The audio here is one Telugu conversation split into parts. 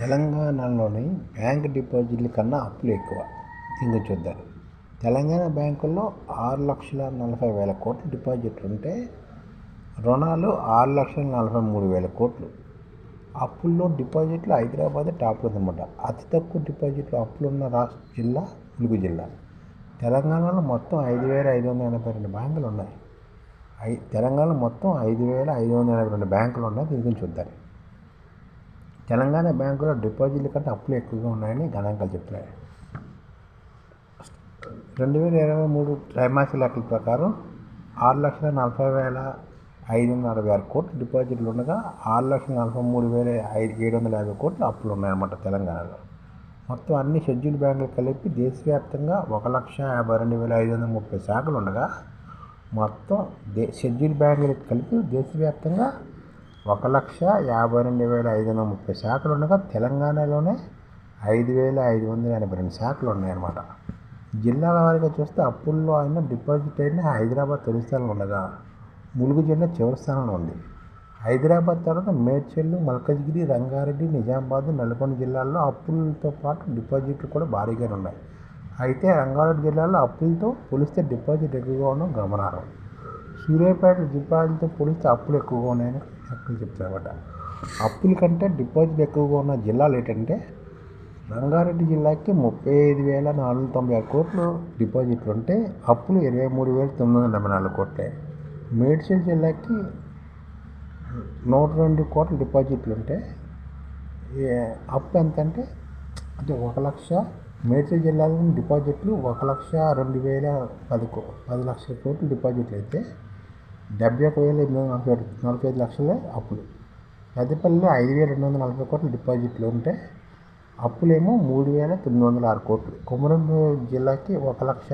తెలంగాణలోని బ్యాంక్ డిపాజిట్ల కన్నా అప్పులు ఎక్కువ. ఇంక చూద్దాం. తెలంగాణ బ్యాంకుల్లో ఆరు లక్షల నలభై వేల కోట్ల డిపాజిట్లు ఉంటే రుణాలు ఆరు లక్షల నలభై మూడు వేల కోట్లు. అప్పుల్లో డిపాజిట్లు హైదరాబాద్ టాప్ ఉందన్నమాట అతి తక్కువ డిపాజిట్లు అప్పులున్న రాష్ట్ర జిల్లా ములుగు జిల్లా. తెలంగాణలో మొత్తం ఐదు వేల ఐదు వందల ఎనభై రెండు బ్యాంకులు ఉన్నాయి. ఐ తెలంగాణలో మొత్తం ఐదు వేల ఐదు వందల ఎనభై రెండు బ్యాంకులు ఉన్నాయి. దీని గురించి చూద్దాం. తెలంగాణ బ్యాంకులో డిపాజిట్ల కంటే అప్పులు ఎక్కువగా ఉన్నాయని గణాంకాలు చెప్తున్నాయి. రెండు వేల ఇరవై మూడు త్రైమాసిక లెక్కల ప్రకారం ఆరు లక్షల నలభై వేల ఐదు వందల అరవై ఆరు కోట్లు డిపాజిట్లు ఉండగా ఆరు లక్షల నలభై మూడు వేల ఐదు ఏడు వందల యాభై కోట్లు అప్పులు ఉన్నాయన్నమాట తెలంగాణలో. మొత్తం అన్ని షెడ్యూల్ బ్యాంకులు కలిపి దేశవ్యాప్తంగా ఒక లక్ష యాభై రెండు వేల ఐదు వందల ముప్పై శాఖలు ఉండగా మొత్తం దే షెడ్యూల్ బ్యాంకులు కలిపి దేశవ్యాప్తంగా ఒక లక్ష యాభై రెండు వేల ఐదు వందల ముప్పై శాఖలు ఉండగా తెలంగాణలోనే ఐదు వేల ఐదు వందల ఎనభై రెండు శాఖలు ఉన్నాయన్నమాట జిల్లాల వారిగా చూస్తే అప్పుల్లో అయిన డిపాజిట్ అయిన హైదరాబాద్ తొలి స్థానంలో ఉండగా ములుగు జిల్లా చివరి స్థానంలో ఉంది. హైదరాబాద్ తర్వాత మేడ్చల్ మల్కజ్గిరి రంగారెడ్డి నిజామాబాద్ నల్గొండ జిల్లాల్లో అప్పులతో పాటు డిపాజిట్లు కూడా భారీగానే ఉన్నాయి. అయితే రంగారెడ్డి జిల్లాలో అప్పులతో పోలిస్తే డిపాజిట్ ఎక్కువగా ఉండడం గమనార్హం. సూర్యాపేట డిపాజిట్తో పోలిస్తే అప్పులు ఎక్కువగా ఉన్నాయని లెక్కలు చెప్తారన్నమాట అప్పుల కంటే డిపాజిట్ ఎక్కువగా ఉన్న జిల్లాలు ఏంటంటే రంగారెడ్డి జిల్లాకి ముప్పై ఐదు వేల నాలుగు తొంభై ఆరు కోట్లు డిపాజిట్లు ఉంటే అప్పులు ఇరవై మూడు వేల తొమ్మిది వందల డెబ్బై నాలుగు కోట్లే. మేడ్చల్ జిల్లాకి నూట రెండు కోట్ల డిపాజిట్లు ఉంటే అప్పు ఎంత అంటే అంటే ఒక లక్ష మేడ్చల్ జిల్లాలోని డిపాజిట్లు ఒక లక్ష రెండు వేల పది పది లక్షల కోట్లు డిపాజిట్లు అయితే డెబ్బై ఒక వేల ఎనిమిది వందల నలభై ఏడు నలభై ఐదు లక్షలే అప్పులు. పెద్దపల్లిలో ఐదు వేల రెండు వందల నలభై కోట్ల డిపాజిట్లు ఉంటే అప్పులేమో మూడు వేల తొమ్మిది వందల ఆరు కోట్లు. కొమరం జిల్లాకి ఒక లక్ష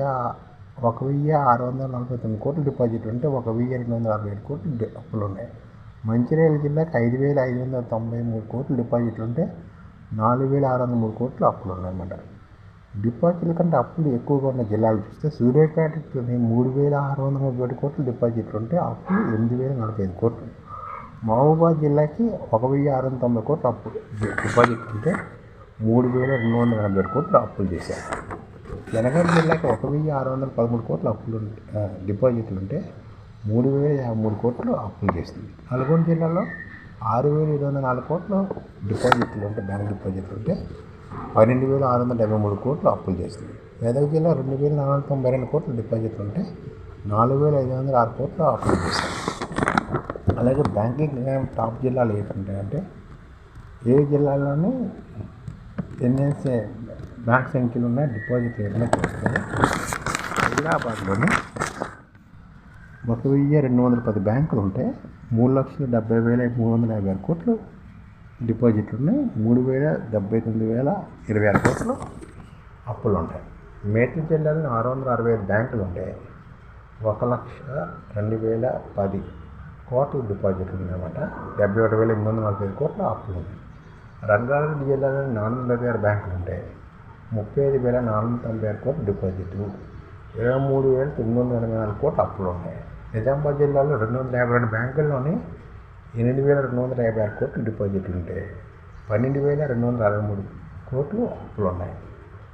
ఒక వెయ్యి ఆరు వందల నలభై తొమ్మిది కోట్లు డిపాజిట్లు ఉంటే ఒక వెయ్యి రెండు వందల అరవై ఏడు కోట్లు అప్పులు ఉన్నాయి మంచిర్యాల జిల్లాకి ఐదు వేల ఐదు వందల తొంభై మూడు కోట్లు డిపాజిట్లు ఉంటే నాలుగు వేల ఆరు వందల మూడు కోట్లు అప్పులు ఉన్నాయన్నమాట డిపాజిట్ల కంటే అప్పులు ఎక్కువగా ఉన్న జిల్లాలు చూస్తే సూర్యాపేటలోని మూడు వేల ఆరు వందల ముప్పై ఏడు కోట్లు డిపాజిట్లు ఉంటే అప్పులు ఎనిమిది వేల నలభై ఐదు కోట్లు. మహబూబాద్ జిల్లాకి ఒక వెయ్యి ఆరు వందల తొంభై కోట్లు అప్పు డిపాజిట్ ఉంటే మూడు వేల రెండు వందల ఎనభై ఏడు కోట్లు అప్పులు చేశారు. జనగాం జిల్లాకి ఒక వెయ్యి ఆరు వందల పదమూడు కోట్లు అప్పులు డిపాజిట్లు ఉంటే మూడు వేల యాభై మూడు కోట్లు అప్పులు చేసింది. నల్గొండ జిల్లాలో ఆరు వేల ఏడు వందల నాలుగు కోట్లు డిపాజిట్లు ఉంటే బ్యాంక్ డిపాజిట్లు ఉంటే పన్నెండు వేల ఆరు వందల డెబ్బై మూడు కోట్లు అప్పులు చేసింది. మెదక్ జిల్లా రెండు వేల నాలుగు వందల తొంభై రెండు కోట్లు డిపాజిట్లు ఉంటే నాలుగు వేల ఐదు వందల ఆరు కోట్లు అప్పులు చేశారు. అలాగే బ్యాంకింగ్ ర్యాంక్ టాప్ జిల్లాలు ఏంటంటే ఏ జిల్లాలోనే ఎన్ఎస్ఏ బ్యాంక్ సంఖ్యలు ఉన్నాయి డిపాజిట్ ఏమైనా చూస్తే హైదరాబాద్లోనే ఒక వెయ్యి రెండు వందల పది బ్యాంకులు ఉంటే మూడు లక్షల డెబ్బై వేల మూడు వందల యాభై ఆరు కోట్లు డిపాజిట్లు ఉన్నాయి మూడు వేల డెబ్బై తొమ్మిది వేల ఇరవై ఆరు కోట్లు అప్పులు ఉంటాయి మేడ్చల్ జిల్లాలో ఆరు వందల అరవై ఐదు బ్యాంకులు ఉంటాయి ఒక లక్ష రెండు వేల పది కోట్లు డిపాజిట్లు ఉన్నాయన్నమాట. డెబ్బై ఒకటి వేల ఎనిమిది వందల నలభై ఐదు కోట్ల అప్పులు ఉన్నాయి రంగారెడ్డి జిల్లాలో నాలుగు వందల ఇరవై ఆరు బ్యాంకులు ఉంటాయి ముప్పై ఐదు వేల నాలుగు వందల తొంభై ఆరు కోట్ల డిపాజిట్లు ఇరవై మూడు వేల తొమ్మిది వందల ఎనభై నాలుగు కోట్లు అప్పులు ఉన్నాయి నిజామాబాద్ జిల్లాలో రెండు వందల యాభై రెండు బ్యాంకుల్లోని ఎనిమిది వేల రెండు వందల యాభై ఆరు కోట్లు డిపాజిట్లు ఉంటాయి పన్నెండు వేల రెండు వందల అరవై మూడు కోట్లు అప్పులు ఉన్నాయి.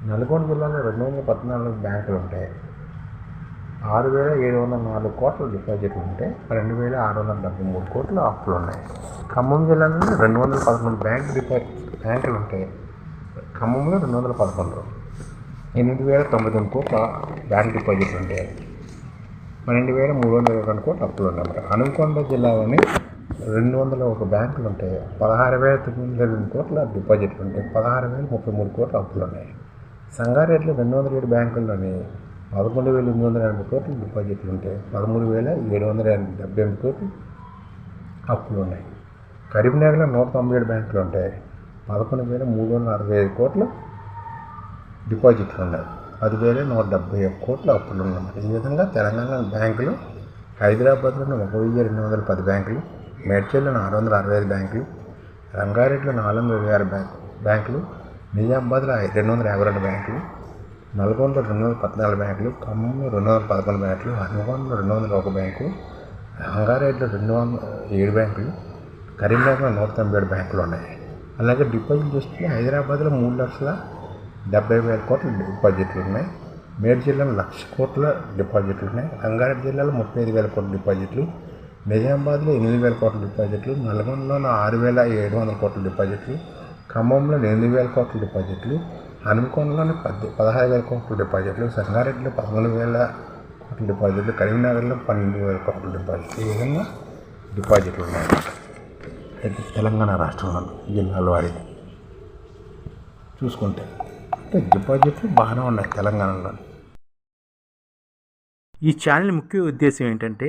నల్గొండ జిల్లాలో రెండు వందల పద్నాలుగు బ్యాంకులు ఉంటాయి ఆరు వేల ఏడు వందల నాలుగు కోట్ల డిపాజిట్లు ఉంటే రెండు వేల ఆరు వందల డెబ్బై మూడు కోట్ల అప్పులు ఉన్నాయి. ఖమ్మం జిల్లాలో రెండు వందల పదకొండు బ్యాంక్ డిపాజిట్ బ్యాంకులు ఉంటాయి ఖమ్మంలో రెండు వందల పదకొండు ఎనిమిది వేల తొంభై తొమ్మిది కోట్ల బ్యాంక్ డిపాజిట్లు ఉంటాయి పన్నెండు వేల మూడు వందల ఇరవై రెండు కోట్ల అప్పులు ఉన్నాయి. హనుమకొండ జిల్లాలోని రెండు వందల ఒక బ్యాంకులు ఉంటాయి పదహారు వేల తొమ్మిది వందల ఎనిమిది కోట్ల డిపాజిట్లు ఉంటాయి పదహారు వేల ముప్పై మూడు కోట్ల అప్పులు ఉన్నాయి సంగారెడ్డిలో రెండు వందల ఏడు బ్యాంకుల్లోని పదకొండు వేల ఎనిమిది వందల ఎనభై కోట్లు డిపాజిట్లు ఉంటాయి పదమూడు వేల ఏడు వందల డెబ్బై ఎనిమిది కోట్లు అప్పులు ఉన్నాయి కరీంనగర్లో నూట తొంభై ఏడు బ్యాంకులు ఉంటాయి పదకొండు వేల మూడు వందల అరవై ఐదు కోట్లు డిపాజిట్లు ఉన్నాయి పదివేల నూట డెబ్బై ఒక్క కోట్ల అప్పులు ఉన్నాయి ఈ విధంగా తెలంగాణ బ్యాంకులు హైదరాబాద్లోని ఒక వెయ్యి రెండు వందల పది బ్యాంకులు మేడ్చల్లో ఆరు వందల అరవై ఐదు బ్యాంకులు రంగారెడ్డిలో నాలుగు వందల ఇరవై ఆరు బ్యాంక్ బ్యాంకులు నిజామాబాద్లో రెండు వందల యాభై రెండు బ్యాంకులు నల్గొండలో రెండు వందల పద్నాలుగు బ్యాంకులు ఖమ్మంలో రెండు వందల పదకొండు బ్యాంకులు హనుమకొండలో రెండు వందల ఒక బ్యాంకు రంగారెడ్డిలో రెండు వందల ఏడు బ్యాంకులు కరీంనగర్లో నూట తొంభై ఏడు బ్యాంకులు ఉన్నాయి. అలాగే డిపాజిట్ చూస్తే హైదరాబాద్లో మూడు లక్షల డెబ్బై వేల కోట్ల డిపాజిట్లు ఉన్నాయి. మేడ్ జిల్లాలో లక్ష కోట్ల డిపాజిట్లు ఉన్నాయి. రంగారెడ్డి జిల్లాలో ముప్పై ఐదు వేల కోట్ల డిపాజిట్లు నిజామాబాద్లో ఎనిమిది వేల కోట్ల డిపాజిట్లు నల్గొండలో ఆరు వేల ఏడు వందల కోట్ల డిపాజిట్లు ఖమ్మంలో ఎనిమిది వేల కోట్ల డిపాజిట్లు హనుమకొండలోని పద్దె పదహారు వేల కోట్ల డిపాజిట్లు సంగారెడ్డిలో పదమూడు వేల కోట్ల డిపాజిట్లు కరీంనగర్లో పన్నెండు వేల కోట్ల డిపాజిట్లు ఈ విధంగా డిపాజిట్లు ఉన్నాయి. అయితే తెలంగాణ రాష్ట్రంలో జిల్లాల వారీగా చూసుకుంటే అంటే డిపాజిట్లు బాగానే ఉన్నాయి తెలంగాణలో. ఈ ఛానల్ ముఖ్య ఉద్దేశం ఏంటంటే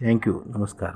ಥ್ಯಾಂಕ್ ಯು ನಮಸ್ಕಾರ